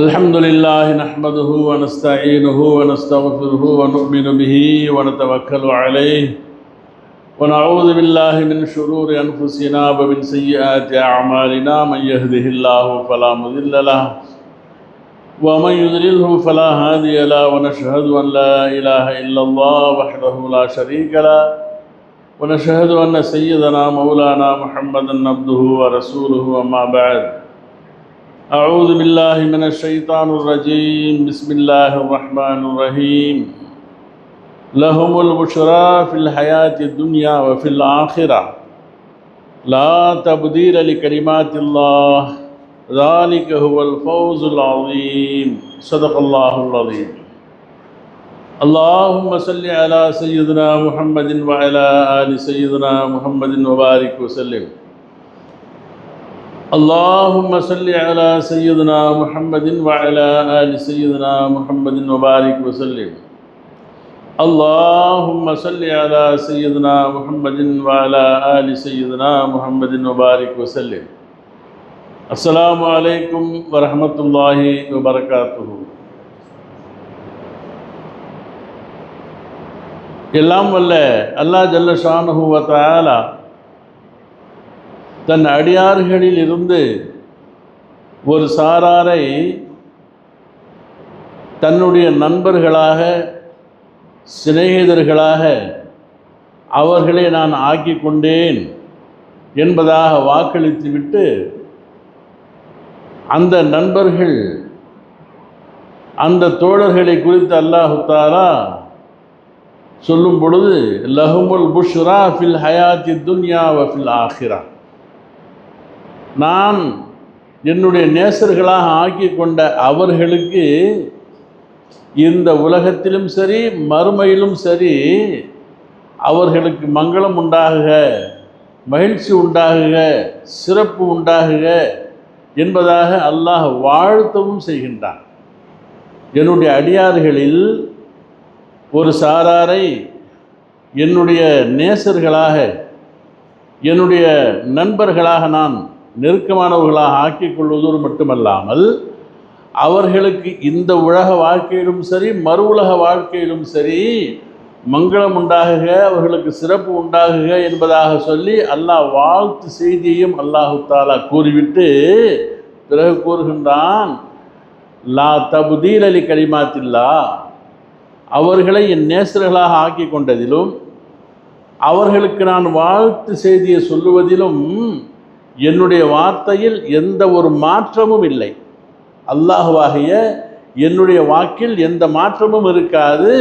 الحمد لله نحمده ونستعينه ونستغفره ونؤمن به ونتوكل عليه ونعوذ بالله من شرور أنفسنا ومن سيئات أعمالنا من يهده الله فلا مضل له ومن يضلله فلا هادي له ونشهد أن لا إله إلا الله وحده لا شريك له ونشهد أن سيدنا مولانا محمدا عبده ورسوله أما بعد أعوذ بالله من الشيطان الرجيم. بسم الله الرحمن الرحيم. لهم البشرى في الحياة الدنيا وفي الآخرة. لا تبديل لكلمات الله. ذلك هو الفوز العظيم. صدق الله العظيم. اللهم صل على سيدنا محمد وعلى آل سيدنا محمد وبارك وسلم. اللهم صل على سيدنا محمد وعلى آل سيدنا محمد وبارك وسلم اللهم صل على سيدنا محمد وعلى آل سيدنا محمد وبارك وسلم السلام عليكم ورحمة الله وبركاته எல்லாம் வல்ல அல்லாஹ் ஜல்ல ஷானுஹு வ தஆலா தன் அடியார்களில் இருந்து ஒரு சாராரை தன்னுடைய நண்பர்களாக சிநேகிதர்களாக அவர்களை நான் ஆக்கி கொண்டேன் என்பதாக வாக்களித்துவிட்டு அந்த நண்பர்கள் அந்த தோழர்களை குறித்து அல்லாஹு தாலா சொல்லும் பொழுது லஹுமுல் புஷ்ரா ஃபில் ஹயாத்தி துன்யா வஃபில் ஆஹிரா நான் என்னுடைய நேசர்களாக ஆக்கி கொண்ட அவர்களுக்கு இந்த உலகத்திலும் சரி மறுமையிலும் சரி அவர்களுக்கு மங்களம் உண்டாகுக மகிழ்ச்சி உண்டாகுக சிறப்பு உண்டாகுக என்பதாக அல்லாஹ் வாழ்த்தவும் செய்கின்றான். என்னுடைய அடியார்களில் ஒரு சாராரை என்னுடைய நேசர்களாக என்னுடைய நண்பர்களாக நான் நெருக்கமானவர்களாக ஆக்கிக் கொள்வதோடு மட்டுமல்லாமல் அவர்களுக்கு இந்த உலக வாழ்க்கையிலும் சரி மறு உலக வாழ்க்கையிலும் சரி மங்களம் உண்டாகுக அவர்களுக்கு சிறப்பு உண்டாகுக என்பதாக சொல்லி அல்லாஹ் வாழ்த்து செய்தியையும் அல்லாஹு தாலா கூறிவிட்டு பிறகு கூறுகின்றான் லா தபுதீல் அலி கலிமாத்தில்லா. அவர்களை என் நேசர்களாக ஆக்கி கொண்டதிலும் அவர்களுக்கு நான் வாழ்த்து செய்தியை சொல்லுவதிலும் என்னுடைய வார்த்தையில் எந்த ஒரு மாற்றமும் இல்லை. அல்லாஹுவாகிய என்னுடைய வாக்கில் எந்த மாற்றமும் இருக்காது.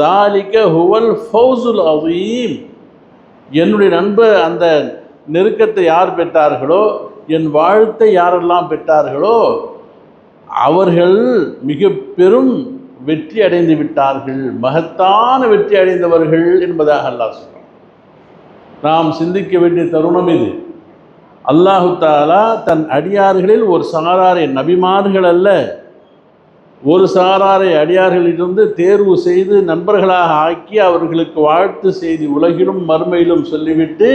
தாலிக ஹுவல் ஃபௌசுல் அவீம் என்னுடைய நண்பர் அந்த நெருக்கத்தை யார் பெற்றார்களோ என் வாழ்த்தை யாரெல்லாம் பெற்றார்களோ அவர்கள் மிக பெரும் வெற்றி அடைந்து விட்டார்கள். மகத்தான வெற்றி அடைந்தவர்கள் என்பதாக அல்லாஹ் சொல்கிறான் நாம் சிந்திக்க வேண்டிய தருணம் இது. அல்லாஹு தாலா தன் அடியார்களில் ஒரு சாராரை நபிமார்கள் அல்ல. ஒரு சாராரை அடியார்களிலிருந்து தேர்வு செய்து நண்பர்களாக ஆக்கி அவர்களுக்கு வாழ்த்து செய்தி உலகிலும் மறுமையிலும் சொல்லிவிட்டு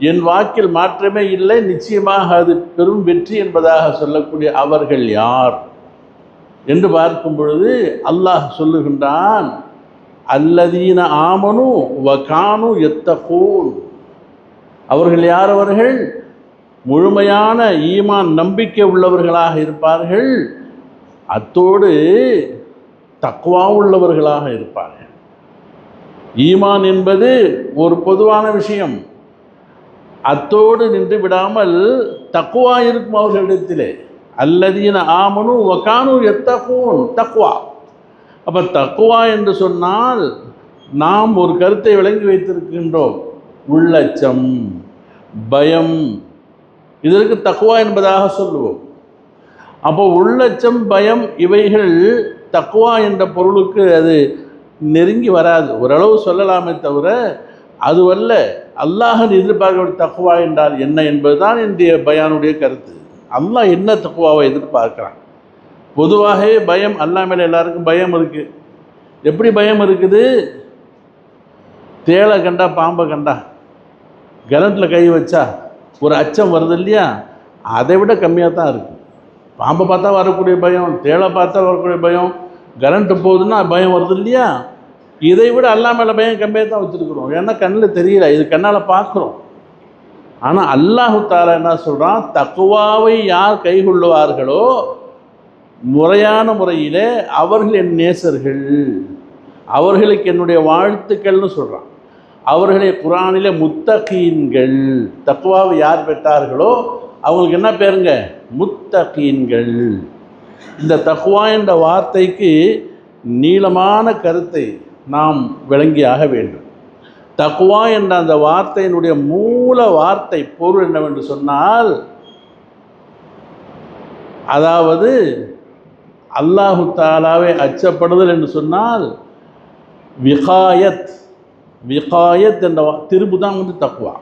என் வாக்கில் மாற்றமே இல்லை நிச்சயமாக அது பெரும் வெற்றி என்பதாக சொல்லக்கூடிய அவர்கள் யார்? என்று பார்க்கும் பொழுது அல்லாஹ் சொல்லுகின்றான் அல்லதீன ஆமனு வகானு எத்த அவர்கள் யார் அவர்கள்? முழுமையான ஈமான் நம்பிக்கை உள்ளவர்களாக இருப்பார்கள். அத்தோடு தக்குவா உள்ளவர்களாக இருப்பார்கள். ஈமான் என்பது ஒரு பொதுவான விஷயம். அத்தோடு நின்று விடாமல் தக்குவா இருக்கும் அவர்களிடத்திலே. அல்லதீன ஆமனு ஒகானு எத்தகூன் தக்குவா அப்போ தக்குவா என்று சொன்னால் நாம் ஒரு கருத்தை விளங்கி வைத்திருக்கின்றோம். உள்ளச்சம் பயம் இதற்கு தக்குவா என்பதாக சொல்லுவோம். அப்போ உள்ளச்சம் பயம் இவைகள் தக்குவா என்ற பொருளுக்கு அது நெருங்கி வராது. ஓரளவு சொல்லலாமே தவிர அதுவல்ல அல்லாஹன் எதிர்பார்க்க தக்குவா என்றால் என்ன என்பதுதான் இன்றைய பயானுடைய கருத்து. அல்லாஹ் என்ன தக்குவாவை எதிர்பார்க்குறான்? பொதுவாகவே பயம் அல்லா மேலே எல்லாருக்கும் பயம் இருக்குது எப்படி பயம் இருக்குது? தேளை கண்டா பாம்பை கண்டா? கரண்ட்டில் கை வச்சா? ஒரு அச்சம் வருது இல்லையா? அதை விட கம்மியாக தான் இருக்குது பாம்பை பார்த்தா வரக்கூடிய பயம் தேளை பார்த்தா வரக்கூடிய பயம் கரண்ட்டு போகுதுன்னா பயம் வருது இல்லையா? இதை விட அல்லா மேலே பயம் கம்மியாக தான் வச்சுருக்குறோம். ஏன்னா கண்ணில் தெரியல. இது கண்ணால் பார்க்குறோம். ஆனால் அல்லாஹு தாலா என்ன சொல்கிறான் தக்குவாவை யார் கைகொள்ளுவார்களோ முறையான முறையிலே அவர்கள் என் நேசர்கள். அவர்களுக்கு என்னுடைய வாழ்த்துக்கள்னு சொல்கிறான் அவர்களை குரானிலே முத்தகீன்கள். தக்குவாவை யார் பெற்றார்களோ அவங்களுக்கு என்ன பேருங்க? முத்தகீன்கள். இந்த தக்குவா என்ற வார்த்தைக்கு நீளமான கருத்தை நாம் விளங்கியாக வேண்டும். தக்குவா என்ற அந்த வார்த்தையினுடைய மூல வார்த்தை பொருள் என்னவென்று சொன்னால் அதாவது அல்லாஹு தாலாவை அச்சப்படுதல் என்று சொன்னால் விகாயத். விகாயத் என்ற திருப்பு தான் வந்து தக்குவா.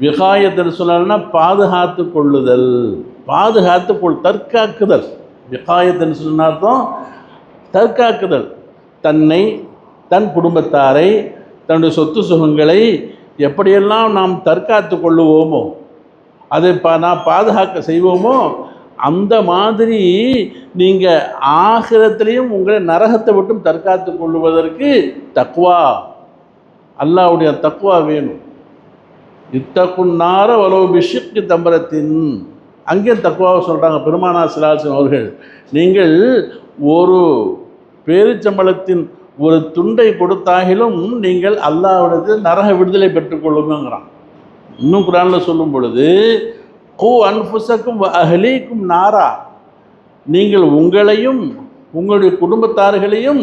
விகாயத் என்று சொன்னால்னா பாதுகாத்து கொள்ளுதல். பாதுகாத்து கொள் தற்காக்குதல். விகாயத் என்று சொன்ன அர்த்தம் தற்காக்குதல். தன்னை தன் குடும்பத்தாரை தன்னுடைய சொத்து சுகங்களை எப்படியெல்லாம் நாம் தற்காத்து கொள்ளுவோமோ அதை பா நான் பாதுகாக்க செய்வோமோ அந்த மாதிரி நீங்கள் ஆகிரத்திலையும் உங்களை நரகத்தை விட்டும் தற்காத்து கொள்ளுவதற்கு தக்குவா. அல்லாவுடைய தக்குவா வேணும். இத்தக்குன்னார வலோ பிஷிக்கு தம்பரத்தின் அங்கேயும் தக்குவாவை சொல்கிறாங்க பெருமானா சிலாசன் அவர்கள். நீங்கள் ஒரு பேரிச்சம்பளத்தின் ஒரு துண்டை கொடுத்தாகிலும் நீங்கள் அல்லாவிடத்தில் நரக விடுதலை பெற்றுக்கொள்ளுங்கிறான் இன்னும் குரானில் சொல்லும் பொழுது கூ அன்புசக்கும் அகலீக்கும் நாரா. நீங்கள் உங்களையும் உங்களுடைய குடும்பத்தார்களையும்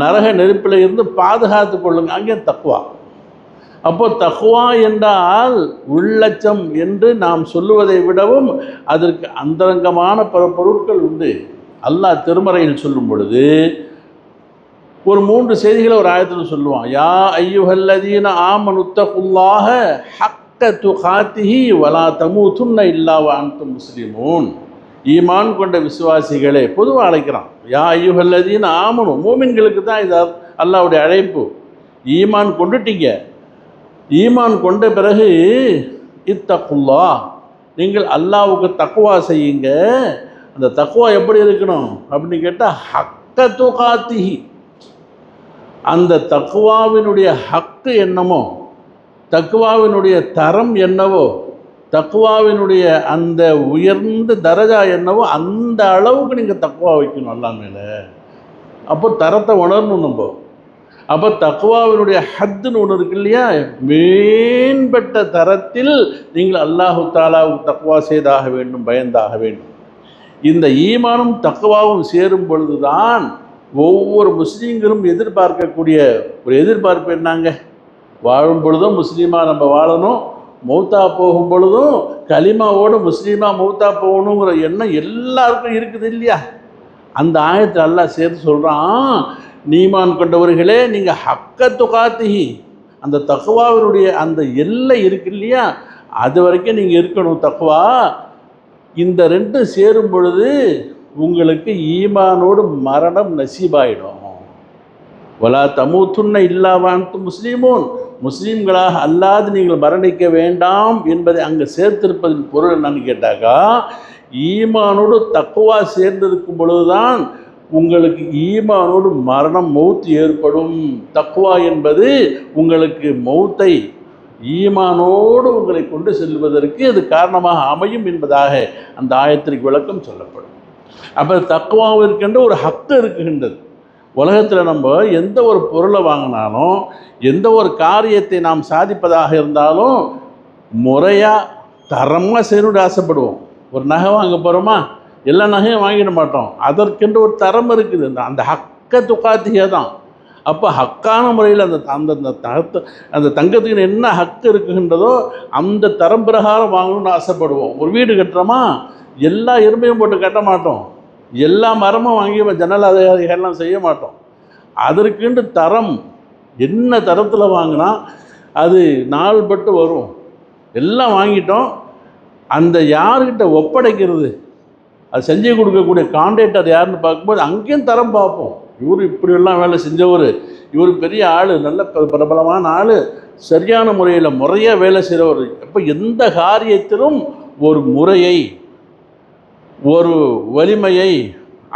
நரக நெருப்பில் இருந்து பாதுகாத்து கொள்ளுங்க. அங்கே தக்குவா அப்போ தகுவா என்றால் உள்ளச்சம் என்று நாம் சொல்லுவதை விடவும் அதற்கு அந்தரங்கமான பல பொருட்கள் உண்டு. அல்லாஹ் திருமறையில் சொல்லும் பொழுது ஒரு மூன்று செய்திகளை ஒரு ஆயத்தில் சொல்லுவான். யா ஐயுஹல்லதீன ஆமனுத்தகுல்லாக ஹக்க துகாத்திஹி வலா தமூதுன்ன இல்லாவ அன்தும் முஸ்லிமூன். ஈமான் கொண்ட விசுவாசிகளே பொதுவாக அழைக்கிறான். யா ஐயுகல்லதின்னு ஆமணும் மூமின்களுக்கு தான் இது அல்லாவுடைய அழைப்பு. ஈமான் கொண்டுட்டீங்க. ஈமான் கொண்ட பிறகு இத்தக்குல்லா நீங்கள் அல்லாவுக்கு தக்குவா செய்யுங்க. அந்த தக்குவா எப்படி இருக்கணும்? அப்படின்னு கேட்டால் ஹக்க துகாத்திஹி. அந்த தக்குவாவினுடைய ஹக்கு என்னமோ தக்குவாவினுடைய தரம் என்னவோ தக்குவாவினுடைய அந்த உயர்ந்த தரஜா என்னவோ அந்த அளவுக்கு நீங்கள் தக்குவா வைக்கணும் அல்லா மேலே. அப்போ தரத்தை உணரணும் நம்ம. அப்போ தக்குவாவினுடைய ஹத்துன்னு ஒன்று இருக்கு இல்லையா? மேம்பட்ட தரத்தில் நீங்கள் அல்லாஹு தாலாவுக்கு தக்குவா செய்தாக வேண்டும் பயந்தாக வேண்டும். இந்த ஈமானும் தக்குவாவும் சேரும் பொழுதுதான் ஒவ்வொரு முஸ்லீம்களும் எதிர்பார்க்கக்கூடிய ஒரு எதிர்பார்ப்பு என்னங்க? வாழும் பொழுதும் முஸ்லீமாக நம்ம வாழணும் மௌத்தா போகும் பொழுதும் கலிமாவோடு முஸ்லீமாக மௌத்தா போகணுங்கிற எண்ணம் எல்லாருக்கும் இருக்குது இல்லையா? அந்த ஆயத்தில் எல்லாம் சேர்த்து சொல்கிறான் நீமான் கொண்டவர்களே நீங்கள் ஹக்க துகாத்திஹி அந்த தக்குவாவினுடைய அந்த எல்லை இருக்கு இல்லையா? அது வரைக்கும் நீங்கள் இருக்கணும் தக்குவா இந்த ரெண்டும் சேரும் பொழுது உங்களுக்கு ஈமானோடு மரணம் நசீபாயிடும். ஒலா தமூத்துன்ன இல்லாவான்ட்டு முஸ்லீமோன். முஸ்லீம்களாக அல்லாது நீங்கள் மரணிக்க வேண்டாம் என்பதை அங்கே சேர்த்திருப்பதின் பொருள் என்னன்னு கேட்டாக்கா ஈமானோடு தக்குவா சேர்ந்திருக்கும் பொழுதுதான் உங்களுக்கு ஈமானோடு மரணம் மௌத்து ஏற்படும். தக்குவா என்பது உங்களுக்கு மௌத்தை ஈமானோடு உங்களை கொண்டு செல்வதற்கு அது காரணமாக அமையும் என்பதாக அந்த ஆயத்திற்கு விளக்கம் சொல்லப்படும். அப்போ தக்குவாவிற்கென்று ஒரு ஹக்கு இருக்குகின்றது. உலகத்தில் நம்ம எந்த ஒரு பொருளை வாங்கினாலும் எந்த ஒரு காரியத்தை நாம் சாதிப்பதாக இருந்தாலும் முறையாக தரமாக செய்யணும்னு ஆசைப்படுவோம். ஒரு நகை வாங்க போகிறோமா எல்லா நகையும் வாங்கிட மாட்டோம். அதற்கென்று ஒரு தரம் இருக்குது. அந்த அந்த ஹக்க துக்காத்திகை தான். அப்போ ஹக்கான முறையில் அந்த அந்த அந்த அந்த தங்கத்துக்கு என்ன ஹக்கு இருக்குகின்றதோ அந்த தரம் பிரகாரம் வாங்கணும்னு ஆசைப்படுவோம். ஒரு வீடு கட்டுறோமா? எல்லா எருமையும் போட்டு கட்ட மாட்டோம். எல்லா மரமும் வாங்கி ஜன்னல் அதிகாரிகள்லாம் செய்ய மாட்டோம். அதற்குண்டு தரம் என்ன தரத்தில் வாங்கினா அது நாள்பட்டு வரும். எல்லாம் வாங்கிட்டோம். அந்த யார்கிட்ட ஒப்படைக்கிறது அது செஞ்சு கொடுக்கக்கூடிய கான்ட்ராக்டர் யாருன்னு பார்க்கும்போது அங்கேயும் தரம் பார்ப்போம். இவர் இப்படியெல்லாம் வேலை செஞ்சவர் இவர் பெரிய ஆள் நல்ல ப- பிரபலமான ஆள் சரியான முறையில் முறையாக வேலை செய்கிறவர் அப்போ எந்த காரியத்திலும் ஒரு முறையை ஒரு வலிமையை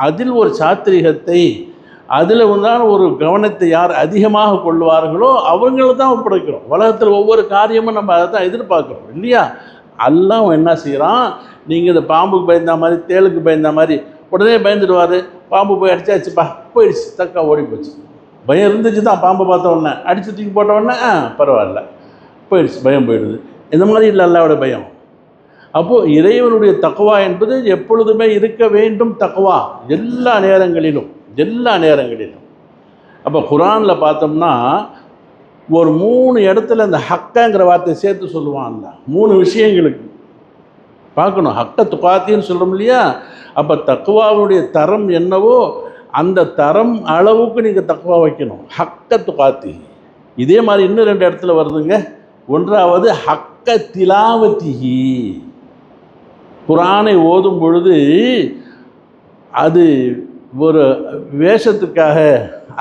அதில் ஒரு சாத்திரிகத்தை அதில் உண்டான ஒரு கவனத்தை யார் அதிகமாக கொள்வார்களோ அவங்கள தான் ஒப்படைக்கிறோம். உலகத்தில் ஒவ்வொரு காரியமும் நம்ம அதை தான் எதிர்பார்க்குறோம் இல்லையா? அல்லாஹ் என்ன செய்கிறான் நீங்கள் இந்த பாம்புக்கு பயந்த மாதிரி தேளுக்கு பயந்த மாதிரி உடனே பயந்துடுவார். பாம்பு போய் அடிச்சாச்சுப்பா போயிடுச்சு தக்கா ஓடி போச்சு. பயம் இருந்துச்சு தான் பாம்பை பார்த்த உடனே. அடிச்சு தூக்கி போட்ட உடனே ஆ பரவாயில்ல. போயிடுச்சு பயம் போயிடுது. இந்த மாதிரி இல்லை அல்லாவோட பயம். அப்போது இறைவனுடைய தக்குவா என்பது எப்பொழுதுமே இருக்க வேண்டும் தக்குவா எல்லா நேரங்களிலும் எல்லா நேரங்களிலும். அப்போ குரானில் பார்த்தோம்னா ஒரு மூணு இடத்துல இந்த ஹக்கங்கிற வார்த்தையை சேர்த்து சொல்லுவான்ல மூணு விஷயங்களுக்கு. பார்க்கணும். ஹக்க துப்பாத்தின்னு சொல்கிறோம் இல்லையா? அப்போ தக்குவாவுடைய தரம் என்னவோ அந்த தரம் அளவுக்கு நீங்கள் தக்குவா வைக்கணும். ஹக்க துப்பாத்தி இதே மாதிரி இன்னும் ரெண்டு இடத்துல வருதுங்க. ஒன்றாவது ஹக்க திலாவத்திகி குரானை ஓதும் பொழுது அது ஒரு வேஷத்துக்காக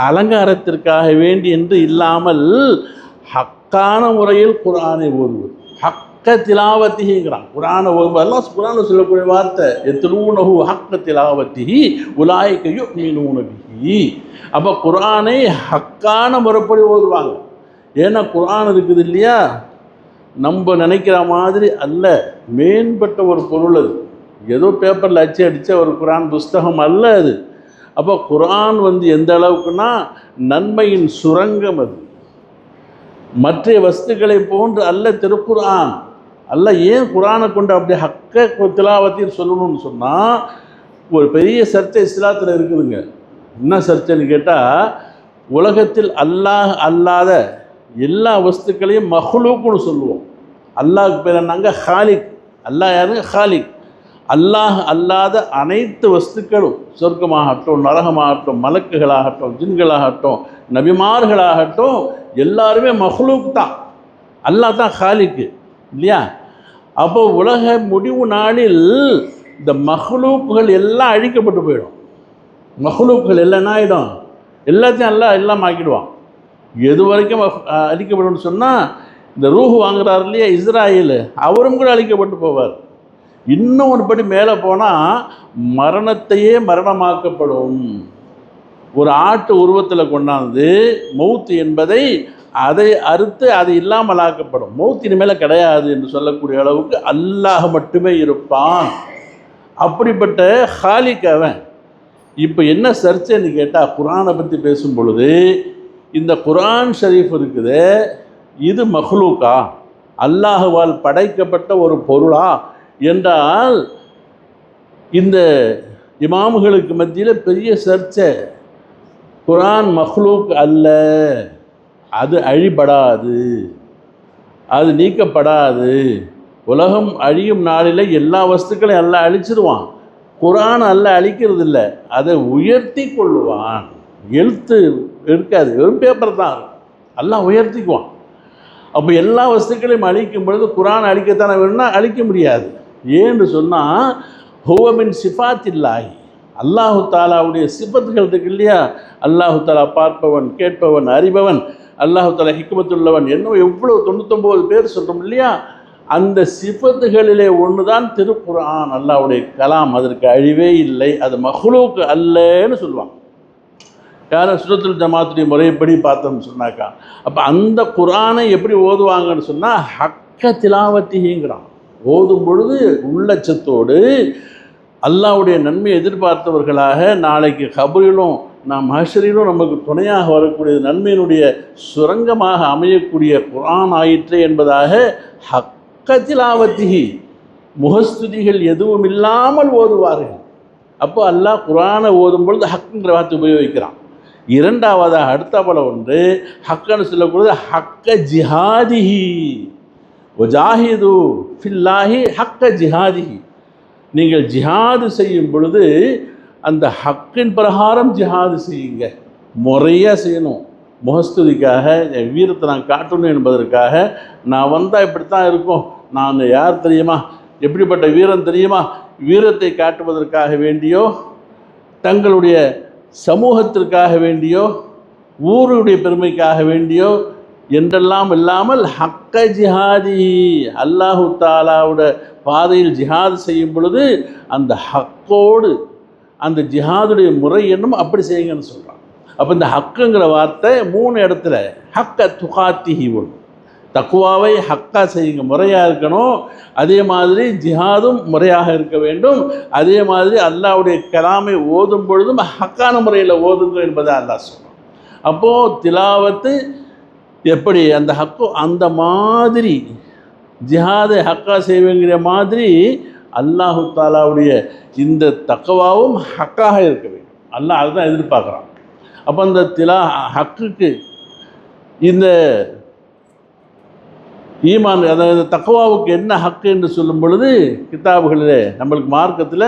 அலங்காரத்திற்காக வேண்டி என்று இல்லாமல் ஹக்கான முறையில் குரானை ஓதுவது. ஹக்க திலாவத்திங்கிறான் குரானை ஓதுவதெல்லாம் குரானை சொல்லக்கூடிய வார்த்தை எத்திரூனகு ஹக்க திலாவத்திகி உலாய்க்கையோ மீனூனபிஹி அப்போ குரானை ஹக்கான முறைப்படி ஓதுவாங்க. ஏன்னா குரான் இருக்குது இல்லையா? நம்ம நினைக்கிற மாதிரி அல்ல. மேம்பட்ட ஒரு பொருள் அது. ஏதோ பேப்பரில் அச்சு அடித்த ஒரு குரான் புஸ்தகம் அல்ல அது. அப்போ குரான் வந்து எந்த அளவுக்குன்னா நன்மையின் சுரங்கம் அது. மற்ற வஸ்துக்களை போன்று அல்ல திருக்குரான் அல்ல ஏன் குரானை கொண்டு அப்படி ஹக்க திலாவத்தின்னு சொல்லணும்னு சொன்னால் ஒரு பெரிய சர்ச்சை இஸ்லாத்தில் இருக்குதுங்க. என்ன சர்ச்சைன்னு கேட்டால் உலகத்தில் அல்லாஹ் அல்லாத எல்லா வஸ்துக்களையும் மஹ்லூக்குன்னு சொல்லுவோம். அல்லாஹ் பேர் என்னங்க? ஹாலிக். அல்லாஹ் யாருங்க? ஹாலிக். அல்லாஹ் அல்லாத அனைத்து வஸ்துக்களும் சொர்க்கமாகட்டும் நரகமாகட்டும் மலக்குகளாகட்டும் ஜின்களாகட்டும் நபிமார்களாகட்டும் எல்லாருமே மஹ்லூக் தான். அல்லாஹ் தான் ஹாலிக்கு இல்லையா? அப்போ உலக முடிவு நாளில் இந்த மஹ்லூக்குகள் எல்லாம் அழிக்கப்பட்டு போயிடும். மஹ்லூக்குகள் எல்லாம் ஆகிடும் எல்லாத்தையும் எல்லாம் எல்லாம் ஆக்கிடுவான். எது வரைக்கும் அழிக்கப்படும் சொன்னால் இந்த ரூஹு வாங்குறார் இல்லையா இஸ்ராயில். அவரும் கூட அழிக்கப்பட்டு போவார். இன்னும் ஒரு படி மேலே போனால் மரணத்தையே மரணமாக்கப்படும். ஒரு ஆட்டு உருவத்தில் கொண்டாந்து மௌத்து என்பதை அதை அறுத்து அது இல்லாமல் ஆக்கப்படும். மௌத்தின் இனிமேல் கிடையாது என்று சொல்லக்கூடிய அளவுக்கு அல்லாஹ் மட்டுமே இருப்பான். அப்படிப்பட்ட ஹாலிக் அவன். இப்போ என்ன சர்ச்சைன்னு கேட்டால் குரானை பற்றி பேசும் பொழுது இந்த குரான் ஷரீஃப் இருக்குது இது மஹ்லூக்கா? அல்லாஹுவால் படைக்கப்பட்ட ஒரு பொருளா? என்றால் இந்த இமாமுகளுக்கு மத்தியில் பெரிய சர்ச்சை. குரான் மஹ்லூக் அல்ல. அது அழிபடாது. அது நீக்கப்படாது. உலகம் அழியும் நாளில் எல்லா வஸ்துக்களையும் எல்லாம் அழிச்சிடுவான் குரான் அல்ல அழிக்கிறது இல்லை அதை உயர்த்தி கொள்ளுவான். எழுத்து இருக்காது. வெறும் பேப்பர் தான் எல்லாம் உயர்த்திக்குவான். அப்போ எல்லா வஸ்துக்களையும் அழிக்கும் பொழுது குரான் அழிக்கத்தானே வேணும்னா அழிக்க முடியாது. ஏன்னு சொன்னால் ஹுவமின் சிஃபாத் அல்லாஹு தாலாவுடைய சிபத்துகள் இருக்கு இல்லையா? அல்லாஹு தாலா பார்ப்பவன் கேட்பவன் அறிபவன் அல்லாஹு தாலா ஹிக்மத்துள்ளவன் என்ன எவ்வளோ தொண்ணூத்தொம்பது பேர் சொல்கிறோம் இல்லையா? அந்த சிபத்துகளிலே ஒன்று தான் திருக்குரான் அல்லாவுடைய கலாம் அதற்கு அழிவே இல்லை அது மஹ்லூக்கு அல்லன்னு சொல்லுவாங்க. யாரும் சுரத்துல் ஜமாத்துடைய முறைப்படி பார்த்தோம்னு சொன்னாக்கா அப்போ அந்த குரானை எப்படி ஓதுவாங்கன்னு சொன்னால் ஹக்க திலாவத்திங்கிறான் ஓதும் பொழுது உள்ளச்சத்தோடு அல்லாவுடைய நன்மை எதிர்பார்த்தவர்களாக நாளைக்கு கபரிலும் நாம் மஹஷரிலும் நமக்கு துணையாக வரக்கூடிய நன்மையினுடைய சுரங்கமாக அமையக்கூடிய குரான் ஆயிற்று என்பதாக ஹக்க திலாவத்திகி முகஸ்துதிகள் எதுவும் இல்லாமல் ஓதுவார்கள். அப்போ அல்லாஹ் குரானை ஓதும் பொழுது ஹக்குங்கிற வார்த்தை உபயோகிக்கிறான். இரண்டாவதாக அடுத்த பல ஒன்று ஹக்கன்னு சொல்லக்கூடியது ஹக்க ஜிஹாதிஹி. ஒஜாஹிது ஃபில்லாஹி ஹக்க ஜிஹாதிஹி. நீங்கள் ஜிஹாது செய்யும் பொழுது அந்த ஹக்கின் பிரகாரம் ஜிஹாது செய்யுங்க. முறையாக செய்யணும். முகஸ்துதிக்காக என் வீரத்தை நான் காட்டணும் என்பதற்காக நான் வந்தால் இப்படித்தான் இருக்கும். நான் யார் தெரியுமா? எப்படிப்பட்ட வீரன் தெரியுமா? வீரத்தை காட்டுவதற்காக வேண்டியோ தங்களுடைய சமூகத்திற்காக வேண்டியோ ஊருடைய பெருமைக்காக வேண்டியோ என்றெல்லாம் இல்லாமல் ஹக்க ஜிஹாதி அல்லாஹு தாலாவோட பாதையில் ஜிஹாது செய்யும் பொழுது அந்த ஹக்கோடு அந்த ஜிஹாதுடைய முறை என்னும் அப்படி செய்யுங்கன்னு சொல்கிறான் அப்போ இந்த ஹக்குங்கிற வார்த்தை மூணு இடத்துல ஹக்க துகாத்திஹி ஒன்று தக்குவாவை ஹக்கா செய்யுங்க. முறையாக இருக்கணும். அதே மாதிரி ஜிஹாதும் முறையாக இருக்க வேண்டும். அதே மாதிரி அல்லாவுடைய கலாமை ஓதும் பொழுதும் ஹக்கான முறையில் ஓதுங்க என்பதை அல்லாஹ் சொல்கிறான் அப்போது திலாவத்து எப்படி? அந்த ஹக்கு அந்த மாதிரி ஜிஹாதை ஹக்கா செய்வேங்கிற மாதிரி அல்லாஹு தாலாவுடைய இந்த தக்கவாவும் ஹக்காக இருக்க வேண்டும். அல்லாஹ் அதுதான் எதிர்பார்க்குறான். அப்போ அந்த திலா ஹக்குக்கு இந்த ஈமான் அதாவது தக்குவாவுக்கு என்ன ஹக்கு என்று சொல்லும் பொழுது கித்தாபுகளில் நம்மளுக்கு மார்க்கத்தில்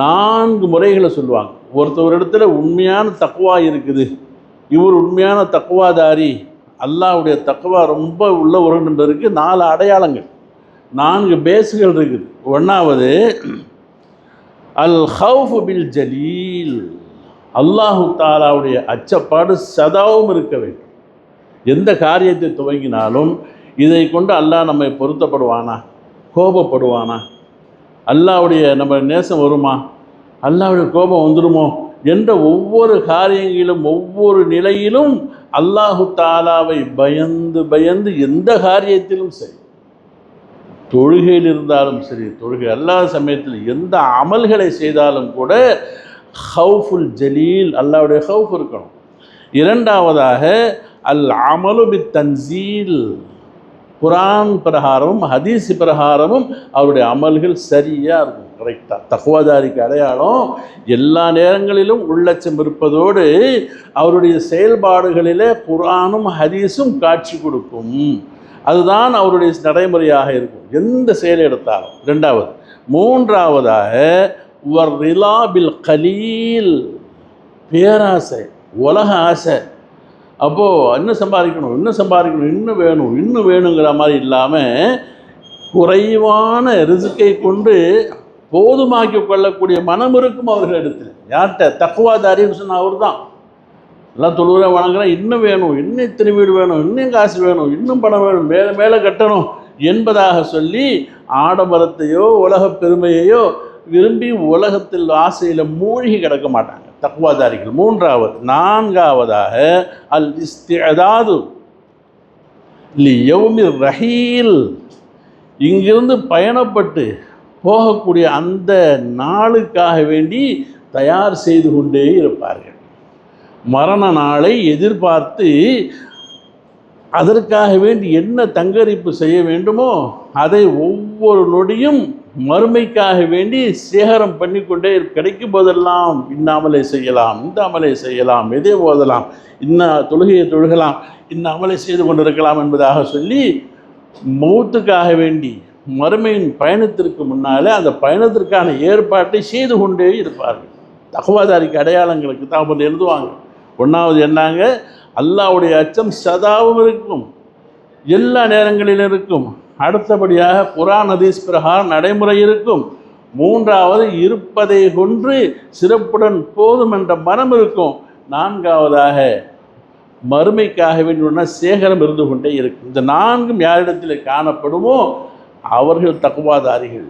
நான்கு முறைகளை சொல்லுவாங்க. ஒருத்தவர் இடத்துல உண்மையான தக்குவா இருக்குது. இவர் உண்மையான தக்குவாதாரி அல்லாவுடைய தக்குவா ரொம்ப உள்ள உறவுன்றதுக்கு நாலு அடையாளங்கள். நான்கு பேஸுகள் இருக்குது. ஒன்றாவது அல் ஹவுஃபு பில் ஜலீல். அல்லாஹு தாலாவுடைய அச்சப்பாடு சதாவும் இருக்க வேண்டும். எந்த காரியத்தை துவங்கினாலும் இதை கொண்டு அல்லாஹ் நம்மை பொருத்தப்படுவானா? கோபப்படுவானா? அல்லாவுடைய நம்ம நேசம் வருமா? அல்லாவுடைய கோபம் வந்துடுமோ என்ற ஒவ்வொரு காரியங்களிலும் ஒவ்வொரு நிலையிலும் அல்லாஹு தாலாவை பயந்து பயந்து எந்த காரியத்திலும் சரி. தொழுகையில் இருந்தாலும் சரி தொழுகை அல்லாத சமயத்தில் எந்த அமல்களை செய்தாலும் கூட ஹவுஃபுல் ஜலீல் அல்லாவுடைய ஹவுஃப் இருக்கணும். இரண்டாவதாக அல் அமலு பி தன்சீல். குரான் பிரகாரமும் ஹதீஸ் பிரகாரமும் அவருடைய அமல்கள் சரியாக இருக்கும். கரெக்டாக தகுவாதாரிக்கு அடையாளம் எல்லா நேரங்களிலும் உள்ளச்சம் இருப்பதோடு அவருடைய செயல்பாடுகளிலே குரானும் ஹதீஸும் காட்சி கொடுக்கும். அதுதான் அவருடைய நடைமுறையாக இருக்கும். எந்த செயலை எடுத்தாலும். ரெண்டாவது மூன்றாவதாக ஒரு ரிலாபில் கலீல். பேராசை உலக ஆசை. அப்போது இன்னும் சம்பாதிக்கணும்? இன்னும் சம்பாதிக்கணும்? இன்னும் வேணும். இன்னும் வேணுங்கிற மாதிரி இல்லாமல் குறைவான ரிசுக்கை கொண்டு போதுமாக்கி கொள்ளக்கூடிய மனம் இருக்கும் அவர்கள் இடத்துல. யார்கிட்ட? தக்குவாதாரின்னு சொன்ன அவர் தான் எல்லாம் தொழுவரை வணங்குறேன். இன்னும் வேணும். இன்னும் இத்தனை வீடு வேணும். இன்னும் காசு வேணும். இன்னும் பணம் வேணும். மேலே மேலே கட்டணும் என்பதாக சொல்லி ஆடம்பரத்தையோ உலக பெருமையையோ விரும்பி உலகத்தில் ஆசையில் மூழ்கி கிடக்க மாட்டாங்க. தக்குவாதாரிகள் மூன்றாவது நான்காவதாக அல் இஸ்திஅதாது லி ரஹீல். இங்கிருந்து பயணப்பட்டு போகக்கூடிய அந்த நாளுக்காக வேண்டி தயார் செய்து கொண்டே இருப்பார்கள். மரண நாளை எதிர்பார்த்து அதற்காக வேண்டி என்ன தங்கரிப்பு செய்ய வேண்டுமோ அதை ஒவ்வொரு நொடியும் மறுமைக்காக வேண்டி சேகரம் பண்ணிக்கொண்டே கொண்டே கிடைக்கும் போதெல்லாம் இன்ன அமலை செய்யலாம் இந்த அமலை செய்யலாம் எதை ஓதலாம் இன்ன தொழுகையை தொழுகலாம் இன்ன அமலை செய்து கொண்டிருக்கலாம் என்பதாக சொல்லி மௌத்துக்காக வேண்டி மறுமையின் பயணத்திற்கு முன்னாலே அந்த பயணத்திற்கான ஏற்பாட்டை செய்து கொண்டே இருப்பார்கள். தகவாதாரிக்கு அடையாளங்களுக்கு தாமல் எழுதுவாங்க. ஒன்றாவது என்னங்க? அல்லாவுடைய அச்சம் சதாவும் இருக்கும் எல்லா நேரங்களிலும் இருக்கும். அடுத்தபடியாக குரான் ஹதீஸ் பிரகாரம் நடைமுறை இருக்கும். மூன்றாவது இருப்பதை கொன்று சிறப்புடன் போதும் என்ற மனம் இருக்கும். நான்காவதாக மறுமைக்காக வேண்டிய சேகரம் இருந்து கொண்டே இருக்கும். இந்த நான்கும் யாரிடத்தில் காணப்படுமோ? அவர்கள் தக்குவாதாரிகள்.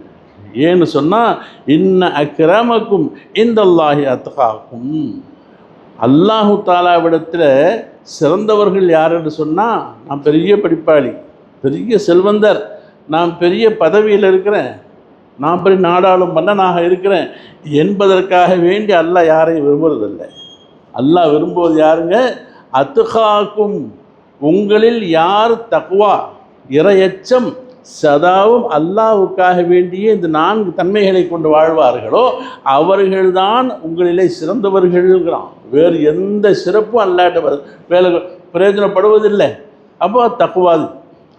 ஏன்னு சொன்னால் இன்ன அக்கிரமக்கும் இந்த அல்லாஹி அத்தகாக்கும் அல்லாஹு தாலாவிடத்தில் சிறந்தவர்கள் யார் என்று சொன்னால் நான் பெரிய படிப்பாளி. பெரிய செல்வந்தர். நான் பெரிய பதவியில் இருக்கிறேன். நான் பெரிய நாடாளும் மன்னனாக இருக்கிறேன். என்பதற்காக வேண்டி அல்லாஹ் யாரையும் விரும்புறதில்லை. அல்லாஹ் விரும்புவது யாருங்க? அத்துகாக்கும் உங்களில் யார் தக்குவா இரையச்சம். சதாவும் அல்லாஹ்வுக்காக வேண்டிய இந்த நான்கு தன்மைகளை கொண்டு வாழ்வார்களோ அவர்கள்தான் உங்களிலே சிறந்தவர்கள்ங்கிறான். வேறு எந்த சிறப்பும் அல்லாட்ட வேலை பிரயோஜனப்படுவதில்லை. அப்போ தக்குவாது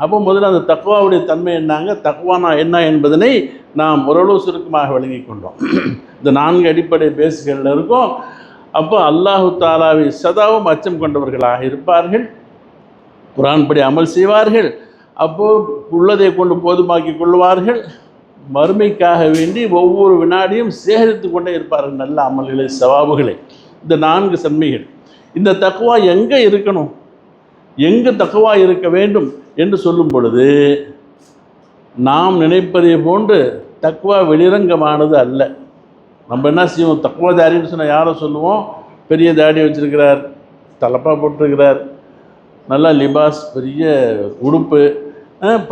அப்போ முதல்ல அந்த தக்குவாவுடைய தன்மை என்னாங்க? தக்குவானா என்ன என்பதனை நாம் ஓரளவு சுருக்கமாக விளங்கி கொண்டோம். இந்த நான்கு அடிப்படை பேசுகளில் இருக்கும். அப்போ அல்லாஹு தாலாவை சதாவும் அச்சம் கொண்டவர்களாக இருப்பார்கள். குரான் படி அமல் செய்வார்கள். அப்போது உள்ளதை கொண்டு போதுமாக்கி கொள்வார்கள். மறுமைக்காக வேண்டி ஒவ்வொரு வினாடியும் சேகரித்து கொண்டே இருப்பார்கள். நல்ல அமல்களை சவாபுகளை. இந்த நான்கு சன்மைகள். இந்த தக்குவா எங்கே இருக்கணும்? எங்கு தக்குவா இருக்க வேண்டும் என்று சொல்லும் பொழுது நாம் நினைப்பதை போன்று தக்குவா வெளிரங்கமானது அல்ல. நம்ம என்ன செய்வோம்? தக்குவா தாரின்னு சொன்னால் யாரை சொல்லுவோம்? பெரிய தாடி வச்சிருக்கிறார் தலப்பாக போட்டிருக்கிறார் நல்லா லிபாஸ் பெரிய உடுப்பு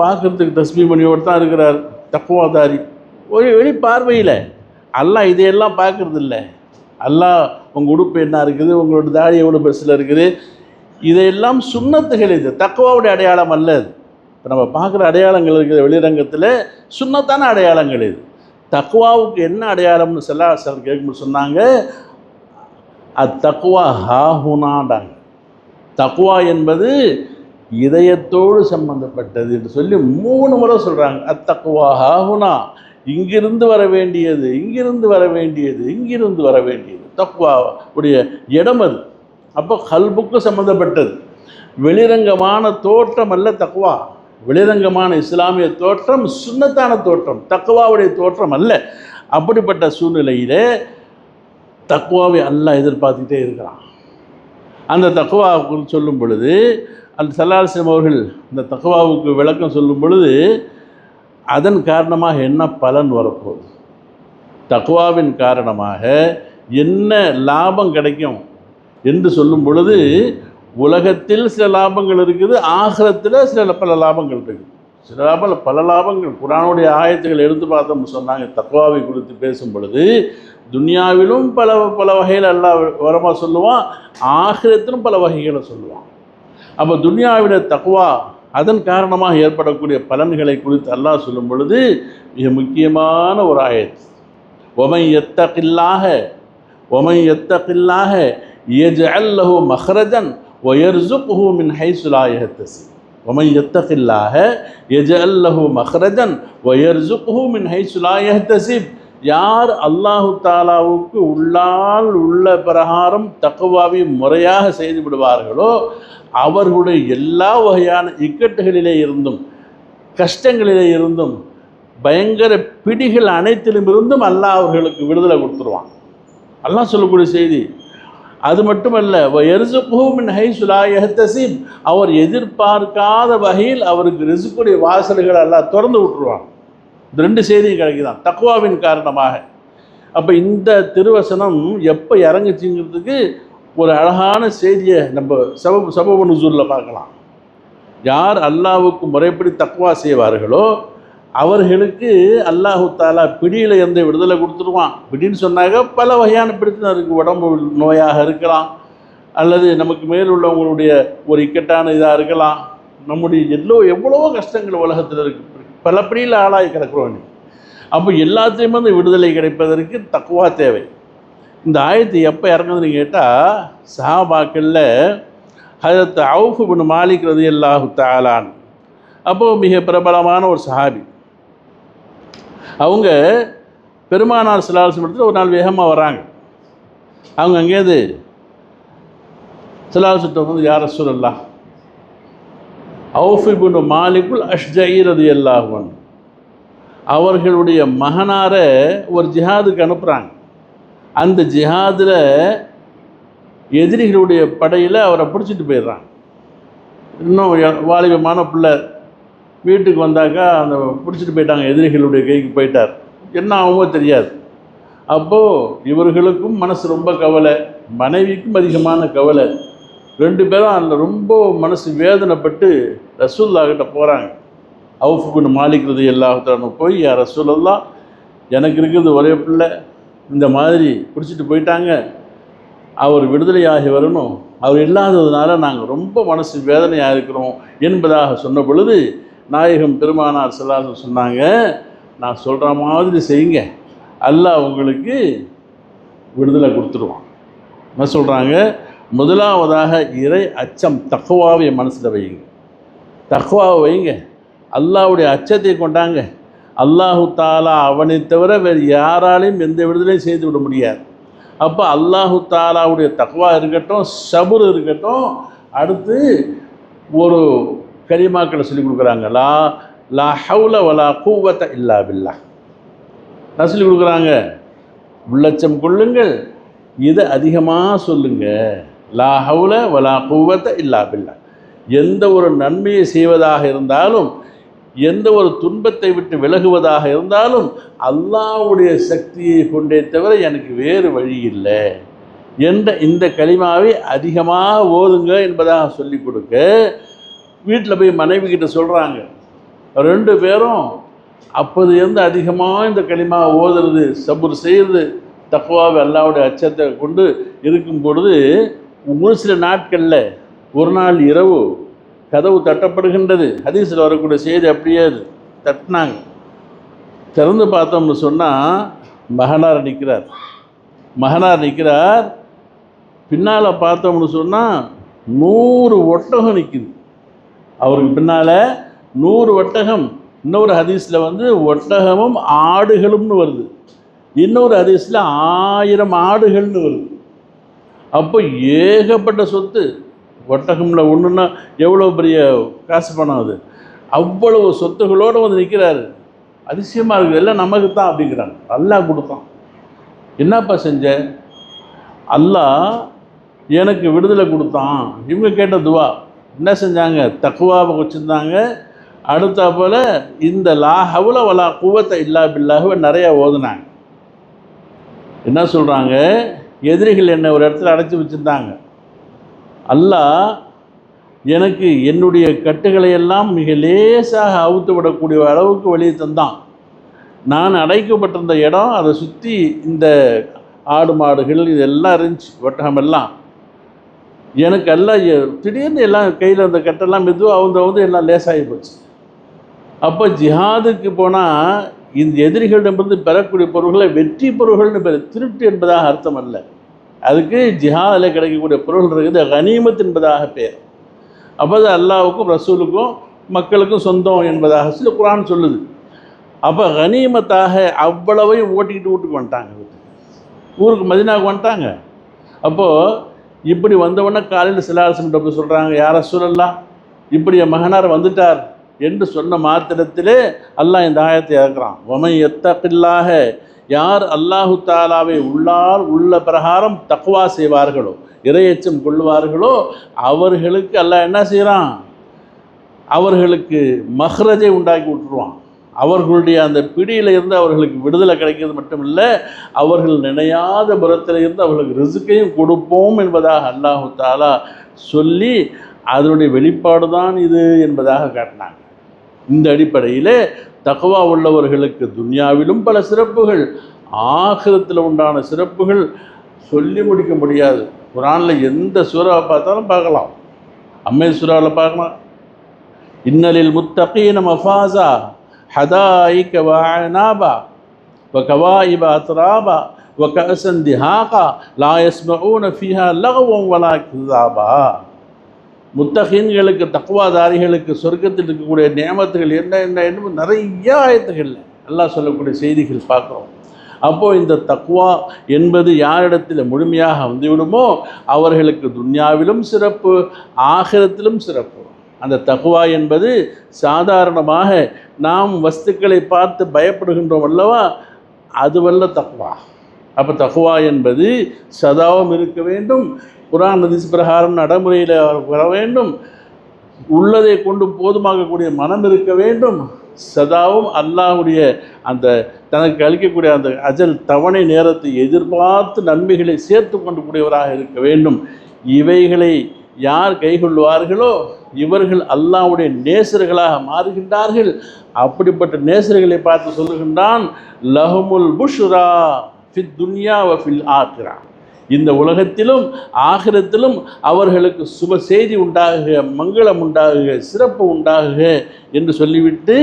பார்க்குறதுக்கு தஸ்மி மணியோடு தான் இருக்கிறார் தக்குவாதாரி ஒரு வெளி பார்வையில் அல்லாஹ் இதையெல்லாம் பார்க்குறதில்ல. இல்லை அல்லாஹ் உங்கள் உடுப்பு என்ன இருக்குது? உங்களோட தாடி எவ்வளோ பெருசில் இருக்குது? இதையெல்லாம் சுண்ணத்துகள் இது. தக்குவாவுடைய அடையாளம் அல்ல இது. இப்போ நம்ம பார்க்குற அடையாளங்கள் இருக்கிற வெளிரங்கத்தில் சுண்ணத்தான அடையாளங்கள் இது. தக்குவாவுக்கு என்ன அடையாளம்னு செல்லா சார் கேட்கும்போது சொன்னாங்க அத்தக்குவா ஹாஹுனாடாங்க. தக்குவா என்பது இதயத்தோடு சம்பந்தப்பட்டது என்று சொல்லி மூணு முறை சொல்கிறாங்க அத்தக்குவா ஹாஹுனா. இங்கிருந்து வர வேண்டியது இங்கிருந்து வர வேண்டியது இங்கிருந்து வர வேண்டியது. தக்குவா உடைய இடம் அது. அப்போ கல்புக்கு சம்மந்தப்பட்டது வெளிரங்கமான தோற்றம் அல்ல தக்குவா வெளிரங்கமான இஸ்லாமிய தோற்றம் சுன்னத்தான தோற்றம் தக்குவாவுடைய தோற்றம் அல்ல. அப்படிப்பட்ட சூழ்நிலையிலே தக்குவாவை அல்லாஹ் எதிர்பார்த்துக்கிட்டே இருக்கிறான். அந்த தக்குவாவுக்கு சொல்லும் பொழுது அந்த சல்லாசிரம் அவர்கள் அந்த தக்குவாவுக்கு விளக்கம் சொல்லும் பொழுது அதன் காரணமாக என்ன பலன் வரப்போகுது? தக்குவாவின் காரணமாக என்ன லாபம் கிடைக்கும்? என்று சொல்லும் பொழுது உலகத்தில் சில லாபங்கள் இருக்குது ஆகிரத்தில் சில பல லாபங்கள் இருக்குது. சில லாபம் பல லாபங்கள். குரானுடைய ஆயத்துகள் எடுத்து பார்த்தோம்னு சொன்னாங்க தக்குவாவை குறித்து பேசும் பொழுது துனியாவிலும் பல பல வகையில் எல்லாம் வரமாக சொல்லுவான் ஆகிரத்திலும் பல வகைகளை சொல்லுவான். அப்போ துனியாவிட தக்குவா அதன் காரணமாக ஏற்படக்கூடிய பலன்களை குறித்து அல்லாஹ் சொல்லும் பொழுது மிக முக்கியமான ஒரு ஆயத்து. ஒமை எத்தக்கில்லாக ஒமை எத்தக்கில்லாக يجعل له مخرجا ويرزقه من حيث لا يحتسب ومن يتق الله يجعل له مخرجا ويرزقه من حيث لا يحتسب யார் அல்லாஹு தாலாவுக்கு உள்ளால் உள்ள பிரகாரம் தக்குவாவை முறையாக செய்து விடுவார்களோ அவர்களுடைய எல்லா வகையான இக்கட்டுகளிலே இருந்தும் கஷ்டங்களிலே இருந்தும் பயங்கர பிடிகள் அனைத்திலும் இருந்தும் அல்லாஹ் அவர்களுக்கு விடுதலை கொடுத்துருவான் அல்லாஹ் சொல்லக்கூடிய செய்தி அது மட்டுமல்ல எரிசுகுமின் ஹை சுலாயஹத்தசிப் அவர் எதிர்பார்க்காத வகையில் அவருக்கு ரிசுக்குடைய வாசல்கள் எல்லாம் திறந்து விட்டுருவாங்க. இந்த ரெண்டு செய்தியும் கிடைக்குதான். தக்குவாவின் காரணமாக. அப்போ இந்த திருவசனம் எப்போ இறங்குச்சுங்கிறதுக்கு ஒரு அழகான செய்தியை நம்ம சப சபபனுசூரில் பார்க்கலாம். யார் அல்லாவுக்கு முறைப்படி தக்குவா செய்வார்களோ அவர்களுக்கு அல்லாஹு தாலா பிடியில் எந்த விடுதலை கொடுத்துருவான். பிடின்னு சொன்னாக்க பல வகையான பிரச்சனை இருக்குது உடம்பு நோயாக இருக்கலாம். அல்லது நமக்கு மேல் உள்ளவங்களுடைய ஒரு இக்கட்டான இதாக இருக்கலாம். நம்முடைய எல்லோ எவ்வளவோ கஷ்டங்கள் உலகத்தில் இருக்குது பல பிடியில் ஆளாகி கிடக்கிறோம் அப்போ எல்லாத்தையுமே அந்த விடுதலை கிடைப்பதற்கு தக்குவா தேவை. இந்த ஆயத்து எப்போ இறங்குதுன்னு கேட்டால் சஹாபாக்களில் ஹஜரத் அவுஃபு பின் மாலிக் ரதி அல்லாஹு தாலான் அப்போது மிக பிரபலமான ஒரு சஹாபி. அவங்க பெருமானார் சிலாசம் இடத்துல ஒரு நாள் வேகமாக வராங்க அவங்க அங்கேருந்து சிலாசத்தை வந்து யார சொல்லலாம் அவுஃபிபுன் மாலிகுல் அஷ்ஜயி ரதி அல்லாஹுவன் அவர்களுடைய மகனாரை ஒரு ஜிஹாதுக்கு அனுப்புகிறாங்க அந்த ஜிஹாதில் எதிரிகளுடைய படையில் அவரை பிடிச்சிட்டு போயிடுறாங்க. இன்னும் வாலிபமான பிள்ளை வீட்டுக்கு வந்தாக்கா அந்த பிடிச்சிட்டு போயிட்டாங்க எதிரிகளுடைய கைக்கு போயிட்டார். என்ன ஆகுமோ தெரியாது. அப்போது இவர்களுக்கும் மனசு ரொம்ப கவலை மனைவிக்கும் அதிகமான கவலை. ரெண்டு பேரும் அதில் ரொம்ப மனசு வேதனைப்பட்டு ரசூல்லா போகிறாங்க அவுஃபுக்குன்னு மாலிக்கிறது எல்லாத்தான போய் யார் ரசூலெல்லாம் எனக்கு இருக்கிறது ஒரே பிள்ளை. இந்த மாதிரி பிடிச்சிட்டு போயிட்டாங்க. அவர் விடுதலையாகி வரணும். அவர் இல்லாததுனால நாங்கள் ரொம்ப மனசு வேதனையாக இருக்கிறோம். என்பதாக சொன்ன பொழுது நாயகம் பெருமானார் செல்லாத சொன்னாங்க நான் சொல்கிற மாதிரி செய்யுங்க. அல்லாஹ் உங்களுக்கு விடுதலை கொடுத்துருவான். என்ன சொல்கிறாங்க முதலாவதாக இறை அச்சம் தக்குவாவை மனசில் வையுங்க. தக்குவாவை வைங்க அல்லாவுடைய அச்சத்தை கொண்டாங்க. அல்லாஹு தாலா அவனை தவிர வேறு யாராலையும் எந்த விடுதலையும் செய்து விட முடியாது. அப்போ அல்லாஹு தாலாவுடைய தக்குவா இருக்கட்டும் சபுர் இருக்கட்டும் அடுத்து ஒரு கரிமாக்களை சொல்லி கொடுக்குறாங்க. லா லா ஹவுல வலா கூவத்த இல்லா பில்லா. நான் சொல்லி கொடுக்குறாங்க. உள்ளச்சம் கொள்ளுங்கள். இதை அதிகமாக சொல்லுங்க. லா ஹவுல வலா கூவத்த இல்லா பில்லா. எந்த ஒரு நன்மையை செய்வதாக இருந்தாலும் எந்த ஒரு துன்பத்தை விட்டு விலகுவதாக இருந்தாலும் அல்லாவுடைய சக்தியை கொண்டே தவிர எனக்கு வேறு வழி இல்லை என்ற இந்த களிமாவை அதிகமாக ஓதுங்க என்பதாக சொல்லிக் கொடுக்க வீட்டில் போய் மனைவி கிட்ட சொல்கிறாங்க ரெண்டு பேரும் அப்போது இருந்து அதிகமாக இந்த களிமா ஓதுறது சபுர் செய்கிறது தக்குவாவை அல்லாவுடைய அச்சத்தை கொண்டு இருக்கும் பொழுது ஒரு சில நாட்களில் ஒரு நாள் இரவு கதவு தட்டப்படுகின்றது. ஹதீஸில் வரக்கூடிய செய்தி அப்படியே அது தட்டினாங்க. திறந்து பார்த்தோம்னு சொன்னால் மகனார் நிற்கிறார் மகனார் நிற்கிறார் பின்னால் பார்த்தோம்னு சொன்னால் நூறு ஒட்டகம் நிற்கிது அவருக்கு பின்னால் நூறு ஒட்டகம் இன்னொரு ஹதீஸில் வந்து ஒட்டகமும் ஆடுகளும்னு வருது. இன்னொரு ஹதீஸில் ஆயிரம் ஆடுகள்னு வருது. அப்போ ஏகப்பட்ட சொத்து ஒட்டகமில் ஒன்றுன்னா எவ்வளோ பெரிய காசு பணம் அது? அவ்வளவு சொத்துகளோடு வந்து நிற்கிறாரு அதிசயமாக இருக்குது. எல்லாம் நமக்கு தான் அப்படிங்கிறாங்க. அல்லாஹ் கொடுத்தான். என்னப்பா செஞ்ச? அல்லாஹ் எனக்கு விடுதலை கொடுத்தான். இவங்க கேட்ட துவா. என்ன செஞ்சாங்க? தக்குவாவை வச்சுருந்தாங்க. அடுத்தா போல் இந்த லா ஹவுல வலா குவத்தை இல்லா பில்லாக நிறையா ஓதுனாங்க. என்ன சொல்கிறாங்க எதிரிகள் என்னை ஒரு இடத்துல அடைச்சி வச்சுருந்தாங்க. அல்லாஹ் எனக்கு என்னுடைய கட்டுகளை எல்லாம் மிக லேசாக அவுத்து விடக்கூடிய அளவுக்கு வெளியே தந்தான். நான் அடைக்கப்பட்டிருந்த இடம் அதை சுற்றி இந்த ஆடு மாடுகள் இதெல்லாம் இருந்துச்சு ஒட்டகமெல்லாம் எனக்கு எல்லாம் திடீர்னு எல்லாம் கையில் இருந்த கட்டெல்லாம் மெதுவாக அவங்க வந்து எல்லாம் லேசாகி போச்சு. அப்போ ஜிஹாதுக்கு போனால் இந்த எதிரிகளிடமிருந்து பெறக்கூடிய பொருள்களை வெற்றி பொருள்கள்னு பேர் திருட்டு என்பதாக அர்த்தம் அல்ல. அதுக்கு ஜிஹாதில் கிடைக்கக்கூடிய பொருள்கள் இருக்குது கனிமத் என்பதாக பேர். அப்போ அது அல்லாவுக்கும் ரசூலுக்கும் மக்களுக்கும் சொந்தம் என்பதாக சில குரான் சொல்லுது. அப்போ கனிமத்தாக அவ்வளவையும் ஓட்டிக்கிட்டு வீட்டுக்கு வந்துட்டாங்க ஊருக்கு மதினாவுக்கு வந்துட்டாங்க. அப்போது இப்படி வந்தவொடனே காலையில் சிலாசம் அப்படி சொல்கிறாங்க யார சொல்லலாம் இப்படி என் மகனார் வந்துட்டார் என்று சொன்ன மாத்திரத்திலே அல்லாஹ் இந்த ஆயத்தை இறக்குறான். ஒமை எத்தப்பில்லாக யார் அல்லாஹு தாலாவை உள்ளார் உள்ள பிரகாரம் தக்குவா செய்வார்களோ இரையச்சம் கொள்வார்களோ அவர்களுக்கு அல்லாஹ் என்ன செய்கிறான் அவர்களுக்கு மஹ்ரஜை உண்டாக்கி விட்டுருவான். அவர்களுடைய அந்த பிடியில் இருந்து அவர்களுக்கு விடுதலை கிடைக்கிறது மட்டும் இல்லை அவர்கள் நினையாத புறத்தில் இருந்து அவர்களுக்கு ரிசுக்கையும் கொடுப்போம் என்பதாக அல்லாஹு தாலா சொல்லி அதனுடைய வெளிப்பாடு தான் இது என்பதாக காட்டினாங்க. இந்த அடிப்படையில் தகவா உள்ளவர்களுக்கு துன்யாவிலும் பல சிறப்புகள் ஆகிரத்தில் உண்டான சிறப்புகள் சொல்லி முடிக்க முடியாது. குரானில் எந்த சூறாவை பார்த்தாலும் பார்க்கலாம். அம்மை சூறாவில் பார்க்கலாம். இன்னலில் முத்தகீன மஃபாசா ஹதாயிக வஅனாபா وكواعب أترابا وكأسا دهاقا لا يسمعون فيها لغوا ولا كذابا முத்தகீன்களுக்கு தக்குவாதாரிகளுக்கு சொர்க்கத்தில் இருக்கக்கூடிய நியமத்துகள் என்ன என்ன என்று நிறைய ஆயத்துகள் அல்லாஹ் சொல்லக்கூடிய செய்திகள் பார்க்குறோம் அப்போது இந்த தக்குவா என்பது யாரிடத்தில் முழுமையாக வந்துவிடுமோ அவர்களுக்கு துன்யாவிலும் சிறப்பு ஆகிரத்திலும் சிறப்பு அந்த தகுவா என்பது சாதாரணமாக நாம் வஸ்துக்களை பார்த்து பயப்படுகின்றோம் அல்லவா? அதுவல்ல தகுவா. அப்போ தகுவா என்பது சதாவும் இருக்க வேண்டும் குரான் நதிசு பிரகாரம் நடைமுறையில் வர வேண்டும் உள்ளதை கொண்டு போதுமாகக்கூடிய மனம் இருக்க வேண்டும். சதாவும் அல்லாஹுடைய அந்த தனக்கு அளிக்கக்கூடிய அந்த அஜல் தவணை நேரத்தை எதிர்பார்த்து நன்மைகளை சேர்த்து கொண்டு கூடியவராக இருக்க வேண்டும். இவைகளை யார் கைகொள்வார்களோ இவர்கள் அல்லாவுடைய நேசர்களாக மாறுகின்றார்கள். அப்படிப்பட்ட நேசர்களை பார்த்து சொல்லுகின்றான் லஹமுல் புஷ்ரா ஃபித் துன்யா ஃபில் ஆக்ரா. இந்த உலகத்திலும் ஆகிரத்திலும் அவர்களுக்கு சுப செய்தி உண்டாகுக மங்களம் உண்டாகுக சிறப்பு உண்டாகுக என்று சொல்லிவிட்டு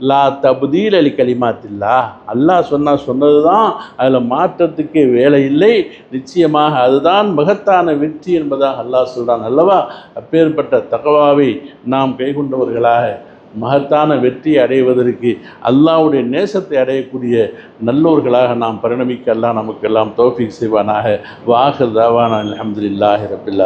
லா தபுதீல் அலி கலிமாத்தில்லா அல்லாஹ் சொன்னால் சொன்னது தான் அதில் மாற்றத்துக்கே வேலை இல்லை நிச்சயமாக அதுதான் மகத்தான வெற்றி என்பதாக அல்லாஹ் சொல்கிறான் அல்லவா? அப்பேற்பட்ட தகவாவை நாம் கைகொண்டவர்களாக மகத்தான வெற்றி அடைவதற்கு அல்லாஹ்வுடைய நேசத்தை அடையக்கூடிய நல்லோர்களாக நாம் பரிணமிக்க அல்லாஹ் நமக்கெல்லாம் தோஃபிக் செய்வானாக. வாஹர் தாவான அலமதுல்லாஹி ரபில்